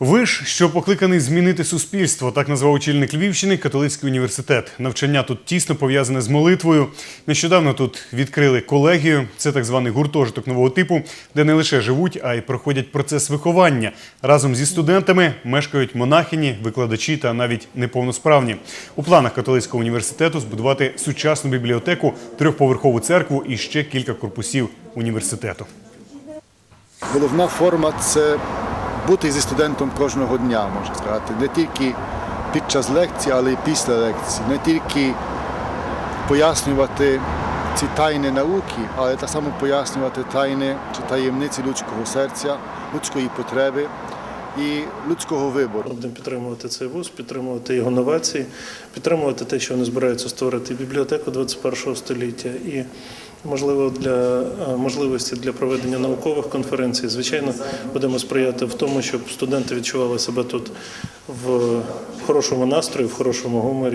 Виш, що покликаний змінити суспільство, так назвав очільник Львівщини католицький університет. Навчання тут тісно пов'язане з молитвою. Нещодавно тут відкрили колегію. Це так званий гуртожиток нового типу, де не лише живуть, а й проходять процес виховання. Разом зі студентами мешкають монахині, викладачі та навіть неповносправні. У планах католицького університету збудувати сучасну бібліотеку, трьохповерхову церкву і ще кілька корпусів університету. Головна форма це бути зі студентом кожного дня, можна сказати. Не тільки під час лекції, але й після лекції. Не тільки пояснювати ці тайни науки, але так само пояснювати тайни чи таємниці людського серця, людської потреби і людського вибору. Будемо підтримувати цей вуз, підтримувати його новації, підтримувати те, що вони збираються створити бібліотеку 21 століття і можливо для е, можливості для проведення наукових конференцій. Звичайно, будемо сприяти в тому, щоб студенти відчували себе тут в хорошому настрої, в хорошому гуморі.